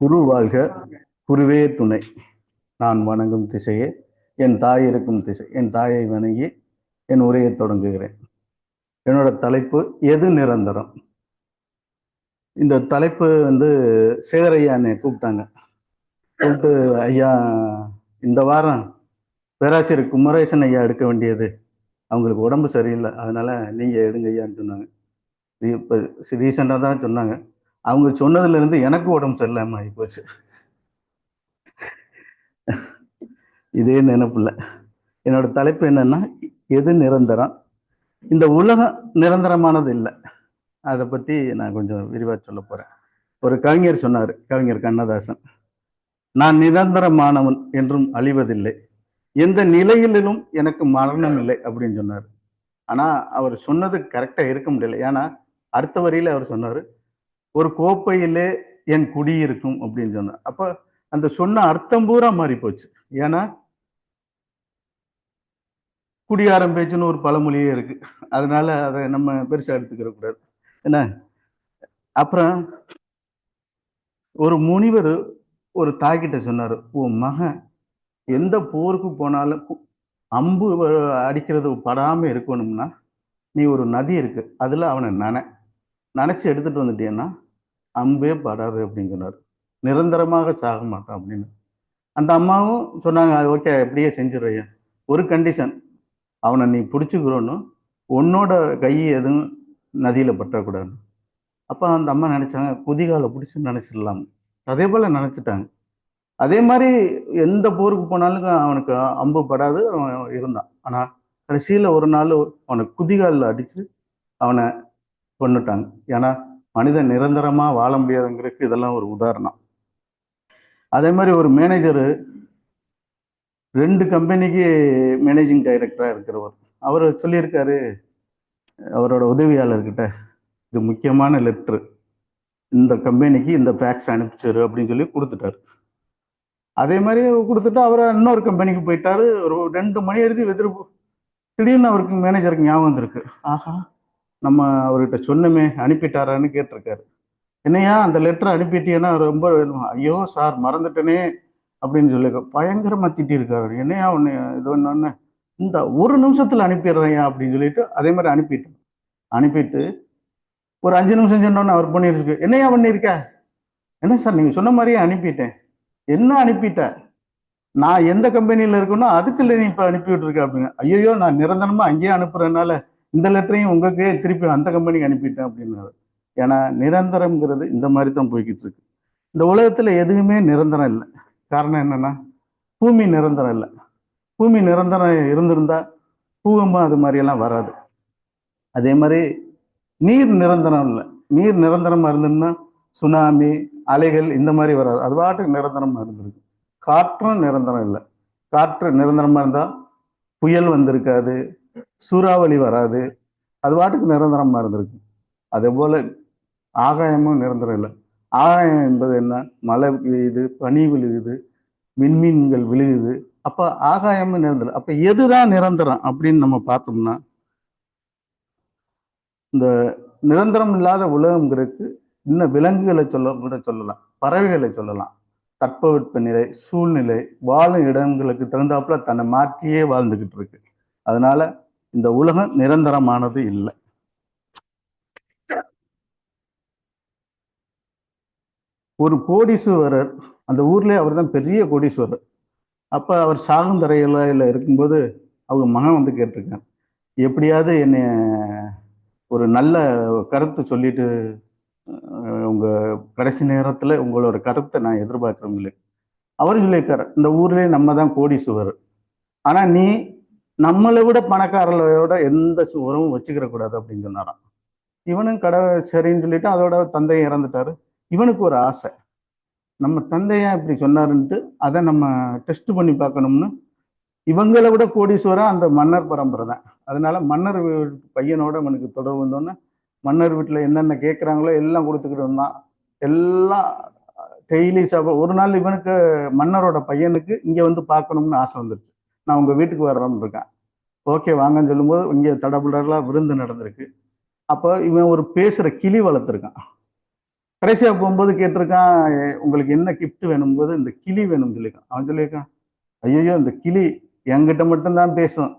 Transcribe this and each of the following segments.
குரு வாழ்க குருவே துணை. நான் வணங்கும் திசையே என் தாய் இருக்கும் திசை என் தாயை வணங்கி என் உரையை தொடங்குகிறேன். என்னோட தலைப்பு எது நிரந்தரம்? இந்த தலைப்பு வந்து சேகரையா என்னை கூப்பிட்டாங்க. கூப்பிட்டு ஐயா இந்த வாரம் பேராசிரியர் குமரேசன் ஐயா எடுக்க வேண்டியது. அவங்களுக்கு உடம்பு சரியில்லை. அதனால நீங்க எடுங்க ஐயான்னு சொன்னாங்க. இப்போ ரீசெண்டாக தான் சொன்னாங்க. அவங்க சொன்னதுலேருந்து எனக்கு உடம்பு சரியில்லாம ஆகி போச்சு இதே நினைப்புல என்னோட தலைப்பு என்னன்னா எது நிரந்தரம்? இந்த உலகம் நிரந்தரமானது இல்லை. அதை பற்றி நான் கொஞ்சம் விரிவாக சொல்ல போகிறேன் ஒரு கவிஞர் சொன்னார் கவிஞர் கண்ணதாசன் நான் நிரந்தரமானவன் என்றும் அழிவதில்லை. எந்த நிலையிலும் எனக்கு மரணம் இல்லை அப்படின்னு சொன்னார். ஆனால் அவர் சொன்னது கரெக்டாக இருக்க முடியல. ஏன்னா அடுத்த வரியில அவர் சொன்னார் ஒரு கோப்பையிலே என் குடி இருக்கும் அப்படின்னு சொன்னார் அப்போ அந்த சொன்ன அர்த்தம் பூரா மாறி போச்சு ஏன்னா குடியாரம் பேச்சுன்னு ஒரு பழமொழியே இருக்கு. அதனால அதை நம்ம பெருசா எடுத்துக்கிற கூடாது. என்ன? அப்புறம் ஒரு முனிவர் ஒரு தாய்கிட்ட சொன்னார் உன் மகன் எந்த போருக்கு போனாலும் கு- அம்பு அடிக்கிறது படாமல் இருக்கணும்னா நீ ஒரு நதி இருக்கு. அதில் அவனை நனை நினச்சி எடுத்துட்டு வந்துட்டேன்னா அம்பே படாது அப்படின்னு சொன்னார். நிரந்தரமாக சாக மாட்டான் அப்படின்னு. அந்த அம்மாவும் சொன்னாங்க ஓகே அப்படியே செஞ்சிடுறேன் ஒரு கண்டிஷன் அவனை நீ பிடிச்சிக்கிறோன்னு உன்னோட கை எதுவும் நதியில் பற்றக்கூடாது. அப்போ அந்த அம்மா நினச்சாங்க குதிகால பிடிச்சி நினச்சிடலாம். அதே போல் நினச்சிட்டாங்க. அதே மாதிரி எந்த போருக்கு போனாலும் அவனுக்கு அம்பு படாது அவன் இருந்தான். ஆனால் கடைசியில் ஒரு நாள் அவனை குதிகாலில் அடித்து அவனை கொண்டுட்டாங்க ஏன்னா மனிதன் நிரந்தரமாக வாழ முடியாதுங்கிறதுக்கு இதெல்லாம் ஒரு உதாரணம். அதே மாதிரி ஒரு மேனேஜரு ரெண்டு கம்பெனிக்கு மேனேஜிங் டைரக்டராக இருக்கிறவர். அவர் சொல்லியிருக்காரு அவரோட உதவியாளர்கிட்ட இது முக்கியமான லெட்ரு இந்த கம்பெனிக்கு இந்த ஃபேக்ஸ் அனுப்பிச்சாரு அப்படின்னு சொல்லி கொடுத்துட்டாரு. அதே மாதிரி கொடுத்துட்டு அவர் இன்னொரு கம்பெனிக்கு போயிட்டாரு. ஒரு ரெண்டு மணி எழுதி வெதிரு திடீர்னு அவருக்கு மேனேஜருக்கு ஞாபகம் வந்திருக்கு. ஆஹா. நம்ம அவர்கிட்ட சொன்னமே அனுப்பிட்டாரான்னு கேட்டிருக்காரு. என்னையா அந்த லெட்டர் அனுப்பிட்டீங்கன்னா ரொம்ப ஐயோ சார் மறந்துட்டேனே அப்படின்னு சொல்லி பயங்கரமா திட்டிருக்காரு. என்னையா ஒன்று இது ஒன்று இந்த ஒரு நிமிஷத்துல அனுப்பிடுறேயா அப்படின்னு சொல்லிட்டு அதே மாதிரி அனுப்பிட்டேன் அனுப்பிட்டு ஒரு அஞ்சு நிமிஷம் சொன்னோன்னு அவர் பண்ணிருக்கு என்னையா பண்ணியிருக்க என்ன சார் நீங்க சொன்ன மாதிரியே அனுப்பிட்டேன். என்ன அனுப்பிட்ட? நான் எந்த கம்பெனியில இருக்கணும் அதுக்கு நீ இப்ப அனுப்பி விட்டுருக்க அப்படிங்க ஐயோ நான் நிரந்தரமா அங்கேயே அனுப்புறதுனால இந்த லெட்டரையும் உங்களுக்கே திருப்பி அந்த கம்பெனிக்கு அனுப்பிட்டேன் அப்படின்னாரு. ஏன்னா நிரந்தரம்ங்கிறது இந்த மாதிரி தான் போய்கிட்டு இருக்கு இந்த உலகத்தில் எதுவுமே நிரந்தரம் இல்லை. காரணம் என்னன்னா பூமி நிரந்தரம் இல்லை. பூமி நிரந்தரம் இருந்திருந்தா பூகம்பம் அது மாதிரியெல்லாம் வராது. அதே மாதிரி நீர் நிரந்தரம் இல்லை. நீர் நிரந்தரமாக இருந்ததுன்னா சுனாமி அலைகள் இந்த மாதிரி வராது. அது பாட்டுக்கு நிரந்தரமாக இருந்திருக்கு. காற்றும் நிரந்தரம் இல்லை. காற்று நிரந்தரமாக இருந்தால் புயல் வந்திருக்காது. சூறாவளி வராது. அது பாட்டுக்கு நிரந்தரமா இருந்திருக்கு. அதே போல ஆகாயமும் நிரந்தரம் இல்லை. ஆகாயம் என்பது என்ன? மழை விழுகுது பனி விழுகுது விண்மீன்கள் விழுகுது. அப்ப ஆகாயமும் நிரந்தரம். அப்ப எதுதான் நிரந்தரம் அப்படின்னு நம்ம பார்த்தோம்னா இந்த நிரந்தரம் இல்லாத உலகங்கிறதுக்கு இன்னும் விலங்குகளை சொல்ல கூட சொல்லலாம். பறவைகளை சொல்லலாம். தட்பவெட்ப நிலை சூழ்நிலை வாழும் இடங்களுக்கு தகுந்தாப்புல தன்னை மாற்றியே வாழ்ந்துகிட்டு இருக்கு. அதனால இந்த உலகம் நிரந்தரமானது இல்லை. ஒரு கோடீஸ்வரர் அந்த ஊர்லயே அவர் தான் பெரிய கோடீஸ்வரர். அப்போ அவர் சாகுந்தரையில இருக்கும்போது அவங்க மகன் வந்து கேட்டிருக்கார் எப்படியாவது என்னை ஒரு நல்ல கருத்து சொல்லிட்டு உங்கள் உங்க கடைசி நேரத்துல உங்களோட கருத்தை நான் எதிர்பார்க்கிறோம் அவர் சொல்லியிருக்காரு இந்த ஊர்லேயே நம்ம தான் கோடீஸ்வரர். ஆனா நீ நம்மளை விட பணக்காரர்களோட எந்த சு- உறவும் வச்சுக்கிற கூடாது அப்படின்னு சொன்னாராம். இவனும் கடை சரின்னு சொல்லிட்டு அதோட தந்தை இறந்துட்டாரு. இவனுக்கு ஒரு ஆசை. நம்ம தந்தையா இப்படி சொன்னாருன்ட்டு அதை நம்ம டெஸ்ட் பண்ணி பார்க்கணும்னு இவங்களை விட கோடீஸ்வரன் அந்த மன்னர் பரம்பரை தான். அதனால மன்னர் வீட்டு பையனோட அவனுக்கு தொடர்பு வந்தோன்னே மன்னர் வீட்டில் என்னென்ன கேட்குறாங்களோ எல்லாம் கொடுத்துக்கிட்டு வந்தான். எல்லாம் டெய்லி சாப்பிட ஒரு நாள் இவனுக்கு மன்னரோட பையனுக்கு இங்கே வந்து பார்க்கணும்னு ஆசை வந்துருச்சு. நான் உங்கள் வீட்டுக்கு வர்றோம்னு இருக்கேன். ஓகே வாங்கன்னு சொல்லும்போது இங்கே தடபுடலாம் விருந்து நடந்திருக்கு. அப்போ இவன் ஒரு பேசுகிற கிளி வளர்த்துருக்கான். கடைசியாக போகும்போது கேட்டிருக்கான் உங்களுக்கு என்ன கிஃப்ட் வேணும் போது இந்த கிளி வேணும்னு சொல்லியிருக்கான். அவன் சொல்லியிருக்கான் ஐயோ இந்த கிளி என்கிட்ட மட்டும்தான் பேசும்.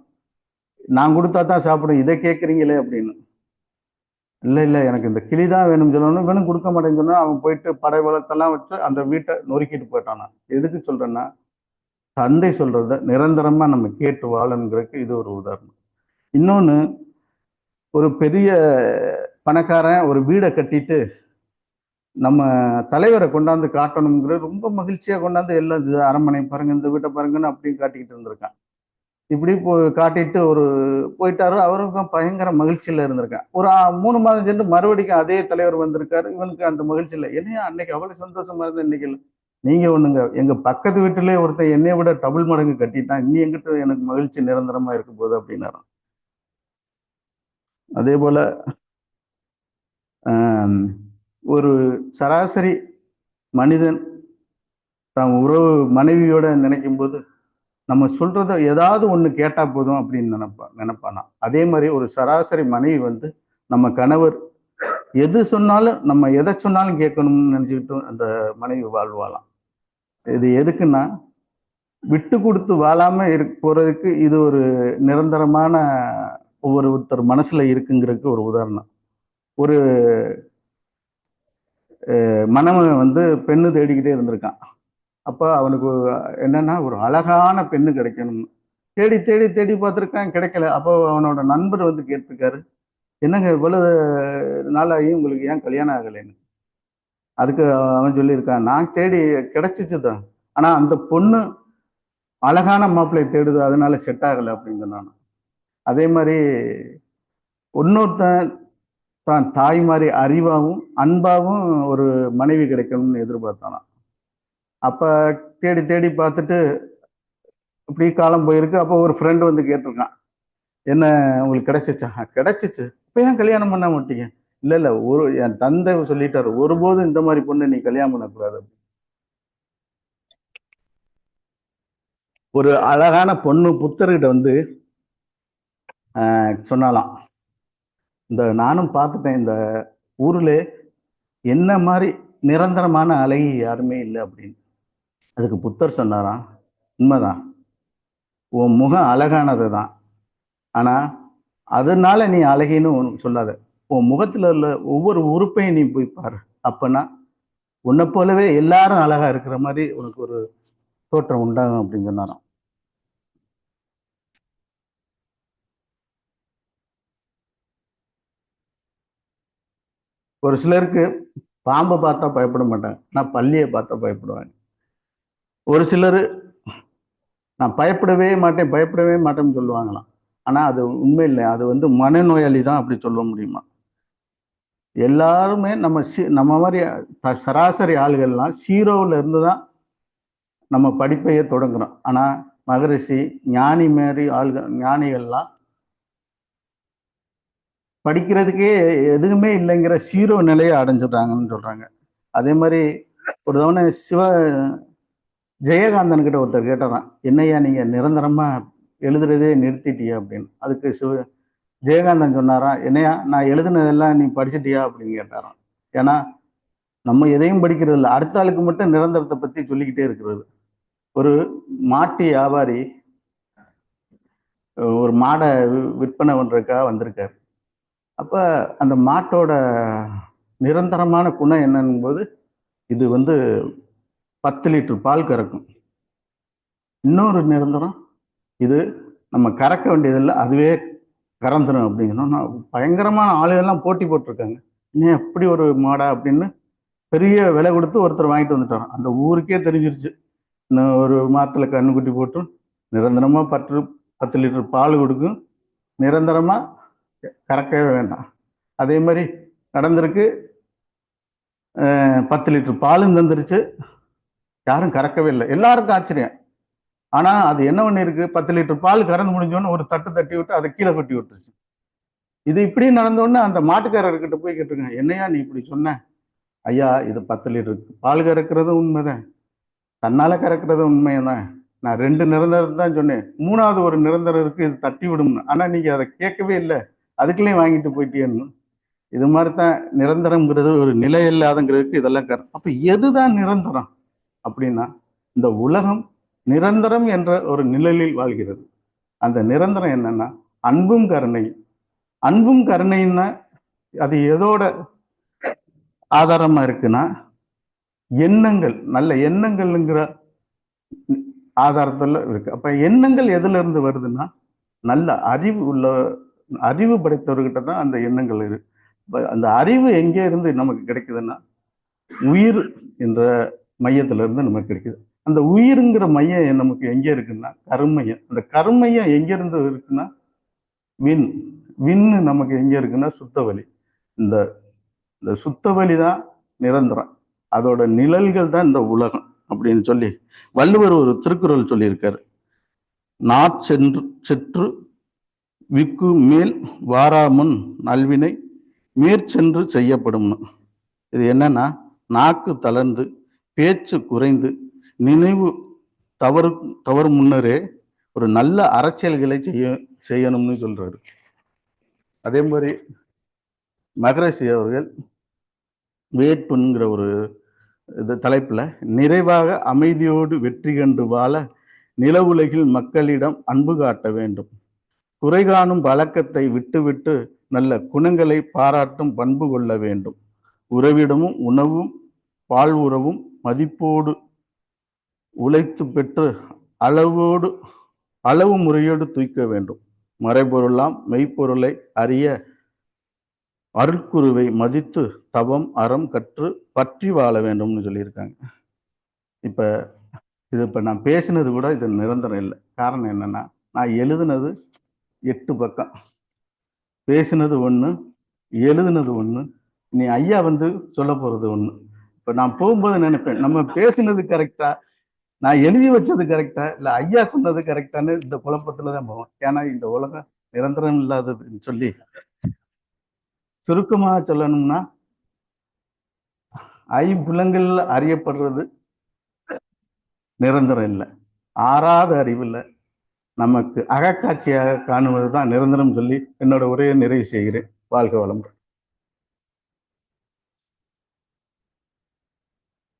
நான் கொடுத்தா தான் சாப்பிடும். இதை கேட்குறீங்களே அப்படின்னு. இல்லை இல்லை எனக்கு இந்த கிளி தான் வேணும் சொல்லணும். இவனும் கொடுக்க மாட்டேன்னு சொன்னா அவன் போயிட்டு படை வளத்தெல்லாம் வச்சு அந்த வீட்டை நொறுக்கிட்டு போயிட்டான் நான் எதுக்கு சொல்கிறேன்னா தந்தை சொல்றத நிரந்தரமா நம்ம கேட்டு வாழணுங்கிறதுக்கு இது ஒரு உதாரணம். இன்னொன்று ஒரு பெரிய பணக்காரன் ஒரு வீடை கட்டிட்டு நம்ம தலைவரை கொண்டாந்து காட்டணுங்கிறது ரொம்ப மகிழ்ச்சியாக கொண்டாந்து எல்லாம் இது அரண்மனை பாருங்க இந்த வீட்டை பாருங்கன்னு அப்படின்னு காட்டிக்கிட்டு இருந்திருக்கான். இப்படி போ காட்டிட்டு ஒரு போயிட்டாரு. அவருக்கும் பயங்கர மகிழ்ச்சியில் இருந்திருக்கான். ஒரு மூணு மாதம் சென்று மறுபடிக்கும் அதே தலைவர் வந்திருக்காரு. இவனுக்கு அந்த மகிழ்ச்சி இல்லை. அன்னைக்கு அவ்வளோ சந்தோஷமா இருந்த இன்னைக்கு இல்லை. நீங்க ஒண்ணுங்க எங்க பக்கத்து வீட்டிலே ஒருத்தன் என்னை விட டபுள் மடங்கு கட்டிட்டான். இனி எங்கிட்ட எனக்கு மகிழ்ச்சி நிரந்தரமா இருக்க போகுது அப்படின்னாராம் அதே போல ஒரு சராசரி மனிதன் தான் உறவு மனைவியோட நினைக்கும் போது நம்ம சொல்றத ஏதாவது ஒண்ணு கேட்டா போதும் அப்படின்னு நினைப்பா நினைப்பானா? அதே மாதிரி ஒரு சராசரி மனைவி வந்து நம்ம கணவர் எது சொன்னாலும் நம்ம எதை சொன்னாலும் கேட்கணும்னு நினைச்சுக்கிட்டு அந்த மனைவி வாழ்வாளாம். இது எதுக்குன்னா விட்டு கொடுத்து வாழாம இரு போறதுக்கு இது ஒரு நிரந்தரமான ஒவ்வொரு ஒருத்தர் மனசுல இருக்குங்கிறதுக்கு ஒரு உதாரணம். ஒரு மனவன் வந்து பெண்ணு தேடிக்கிட்டே இருந்திருக்கான். அப்போ அவனுக்கு என்னன்னா ஒரு அழகான பெண்ணு கிடைக்கணும்னு தேடி தேடி தேடி பார்த்துருக்கான் கிடைக்கல. அப்போ அவனோட நண்பர் வந்து கேட்டிருக்காரு என்னங்க இவ்வளவு நாளாகி உங்களுக்கு ஏன் கல்யாணம் ஆகலைன்னு? அதுக்கு அவன் சொல்லியிருக்கான் நான் தேடி கிடைச்சிச்சு தான் ஆனால் அந்த பொண்ணு அழகான மாப்பிள்ளை தேடுது அதனால செட் ஆகலை அப்படின்னு சொன்னான். அதே மாதிரி இன்னொருத்தன் தான் தாய் மாதிரி அறிவாகவும் அன்பாகவும் ஒரு மனைவி கிடைக்கணும்னு எதிர்பார்த்தானாம். அப்போ தேடி தேடி பார்த்துட்டு இப்படி காலம் போயிருக்கு. அப்போ ஒரு ஃப்ரெண்டு வந்து கேட்டிருக்கான் என்ன உங்களுக்கு கிடைச்சிச்சா? கிடைச்சிச்சு. இப்போ ஏன் கல்யாணம் பண்ண மாட்டீங்க இல்லை இல்லை. ஒரு என் தந்தை சொல்லிட்டாரு. ஒருபோதும் இந்த மாதிரி பொண்ணு நீ கல்யாணம் பண்ணக்கூடாது. ஒரு அழகான பொண்ணு புத்தர்கிட்ட வந்து ஆஹ், சொன்னாலாம். இந்த நானும் பார்த்துட்டேன். இந்த ஊர்ல என்ன மாதிரி நிரந்தரமான அழகி யாருமே இல்லை அப்படின்னு. அதுக்கு புத்தர் சொன்னாராம். உண்மைதான். உன் முகம் அழகானது தான் ஆனா அதனால நீ அழகின்னு சொல்லாத. உன் முகத்துல உள்ள ஒவ்வொரு உறுப்பையும் நீ போய் பாரு. அப்பனா உன்னை போலவே எல்லாரும் அழகா இருக்கிற மாதிரி உனக்கு ஒரு தோற்றம் உண்டாகும் அப்படின்னு சொன்னாராம். ஒரு சிலருக்கு பாம்பை பார்த்தா பயப்பட மாட்டாங்க. நான் பள்ளியை பார்த்தா பயப்படுவாங்க. ஒரு சிலர் நான் பயப்படவே மாட்டேன் பயப்படவே மாட்டேன்னு சொல்லுவாங்களாம். ஆனால் அது உண்மை இல்லை. அது வந்து மனநோயாளி தான் அப்படி சொல்ல முடியுமா? எல்லாருமே நம்ம சி- நம்ம மாதிரி த- சராசரி ஆளுகள்லாம் ஜீரோவில் இருந்து தான் நம்ம படிப்பையே தொடங்குறோம். ஆனா மகரிஷி ஞானி மாதிரி ஆள்கள் ஞானிகள்லாம் படிக்கிறதுக்கே எதுவுமே இல்லைங்கிற ஜீரோ நிலையை அடைஞ்சிடுறாங்கன்னு சொல்றாங்க. அதே மாதிரி ஒரு தவணை சிவ ஜெயகாந்தன் கிட்ட ஒருத்தர் கேட்டாரான் என்னய்யா நீங்க நிரந்தரமா எழுதுறதே நிறுத்திட்டியா அப்படின்னு. அதுக்கு சிவ ஜெயகாந்தன் சொன்னாராம் என்னையா நான் எழுதுனதெல்லாம் நீ படிச்சிட்டியா? அப்படின்னு கேட்டாராம். ஏன்னா நம்ம எதையும் படிக்கிறது இல்லை. அடுத்த ஆளுக்கு மட்டும் நிரந்தரத்தை பத்தி சொல்லிக்கிட்டே இருக்கிறது. ஒரு மாட்டு வியாபாரி ஒரு மாடை விற்பனை பண்ணுறதுக்காக வந்திருக்கார். அப்ப அந்த மாட்டோட நிரந்தரமான குணம் என்னன்னும் போது இது வந்து பத்து லிட்டர் பால் கறக்கும். இன்னொரு நிரந்தரம் இது நம்ம கறக்க வேண்டியதில்லை. அதுவே கறந்துடும் அப்படிங்கன்னா பயங்கரமான ஆளுகள்லாம் போட்டி போட்டிருக்காங்க. இன்னும் எப்படி ஒரு மாடா? அப்படின்னு பெரிய விலை கொடுத்து ஒருத்தர் வாங்கிட்டு வந்துட்டாராம் அந்த ஊருக்கே தெரிஞ்சிருச்சு. இன்னும் ஒரு மாத்துல கண்ணுக்குட்டி போட்டு நிரந்தரமாக பத்து பத்து லிட்டர் பால் கொடுக்கும் நிரந்தரமாக கறக்கவே வேண்டாம். அதே மாதிரி நடந்திருக்கு. பத்து லிட்டர் பாலும் தந்துருச்சு. யாரும் கறக்கவே இல்லை. எல்லாருக்கும் ஆச்சரியம். ஆனா அது என்ன ஒண்ணு இருக்கு பத்து லிட்டர் பால் கறந்து முடிஞ்சோன்னு ஒரு தட்டு தட்டி விட்டு அதை கீழே கொட்டி விட்டுருச்சு. இது இப்படி நடந்தோடனே அந்த மாட்டுக்காரர்கிட்ட போய் கேட்டுருங்க என்னையா நீ இப்படி சொன்ன? ஐயா இது பத்து லிட்டர் பால் கறக்கிறதும் உண்மைதான். தன்னால கறக்கிறதும் உண்மைதான். நான் ரெண்டு நிரந்தரம் தான் சொன்னேன். மூணாவது ஒரு நிரந்தரம் இருக்கு இது தட்டி விடும்னு. ஆனா நீங்க அதை கேட்கவே இல்லை. அதுக்குள்ளேயும் வாங்கிட்டு போயிட்டேன்னு இது மாதிரி தான் நிரந்தரங்கிறது ஒரு நிலை இல்லாதங்கிறதுக்கு இதெல்லாம் கரு. அப்ப எதுதான் நிரந்தரம் அப்படின்னா இந்த உலகம் நிரந்தரம் என்ற ஒரு நிழலில் வாழ்கிறது. அந்த நிரந்தரம் என்னன்னா அன்பும் கருணை. அன்பும் கருணைன்னா அது எதோட ஆதாரமா இருக்குன்னா எண்ணங்கள். நல்ல எண்ணங்கள்ங்கிற ஆதாரத்துல இருக்கு. அப்ப எண்ணங்கள் எதுல இருந்து வருதுன்னா நல்ல அறிவு உள்ள அறிவு படைத்தவர்கிட்ட தான் அந்த எண்ணங்கள் இருக்கு அந்த அறிவு எங்கே இருந்து நமக்கு கிடைக்குதுன்னா உயிர் என்ற மையத்துல இருந்து நமக்கு கிடைக்குது. அந்த உயிருங்கிற மையம் நமக்கு எங்கே இருக்குன்னா கருமையம். அந்த கருமையம் எங்கேருந்து இருக்குன்னா விண் விண்ணு நமக்கு எங்கே இருக்குன்னா சுத்தவலி. இந்த இந்த சுத்தவலி தான் நிரந்தரம். அதோட நிழல்கள் தான் இந்த உலகம் அப்படின்னு சொல்லி வள்ளுவர் ஒரு திருக்குறள் சொல்லியிருக்காரு. நாச்சென்று செற்று விக்கு மேல் வாராமுன் நல்வினை மேற்சென்று செய்யப்படும்னு. இது என்னன்னா நாக்கு தளர்ந்து பேச்சு குறைந்து நினைவு தவறு தவறு முன்னரே ஒரு நல்ல அரசியல்களை செய்ய செய்யணும்னு சொல்றாரு. அதே மாதிரி மகரிஷி அவர்கள் வேட்புங்கிற ஒரு இது தலைப்பில் நிறைவாக அமைதியோடு வெற்றி கண்டு வாழ நில உலகில் மக்களிடம் அன்பு காட்ட வேண்டும். குறை காணும் பழக்கத்தை விட்டுவிட்டு நல்ல குணங்களை பாராட்டும் பண்பு கொள்ள வேண்டும். உறவிடமும் உணவும் பால் உறவும் மதிப்போடு உழைத்து பெற்று அளவோடு அளவு முறையோடு தூக்க வேண்டும். மறைபொருளாம் மெய்ப்பொருளை அறிய அருட்குருவை மதித்து தவம் அறம் கற்று பற்றி வாழ வேண்டும்னு சொல்லியிருக்காங்க. இப்போ இது இப்போ நான் பேசினது கூட இது நிரந்தரம் இல்லை. காரணம் என்னென்னா நான் எழுதுனது எட்டு பக்கம். பேசினது ஒன்று எழுதுனது ஒன்று நீ ஐயா வந்து சொல்ல போகிறது ஒன்று இப்போ நான் போகும்போது நினைப்பேன் நம்ம பேசினது கரெக்டாக நான் எழுதி வச்சது கரெக்டா இல்ல ஐயா சொன்னது கரெக்டான்னு இந்த குழப்பத்துல தான் போவோம் ஏன்னா இந்த உலகம் நிரந்தரம் இல்லாததுன்னு சொல்லி. சுருக்கமா சொல்லணும்னா ஐம்புலங்கள்ல அறியப்படுறது நிரந்தரம் இல்லை. ஆறாத அறிவில் நமக்கு அகக்காட்சியாக காணுவது தான் நிரந்தரம் சொல்லி என்னோட உரையை நிறைவு செய்கிறேன். வாழ்க வளமுடன்.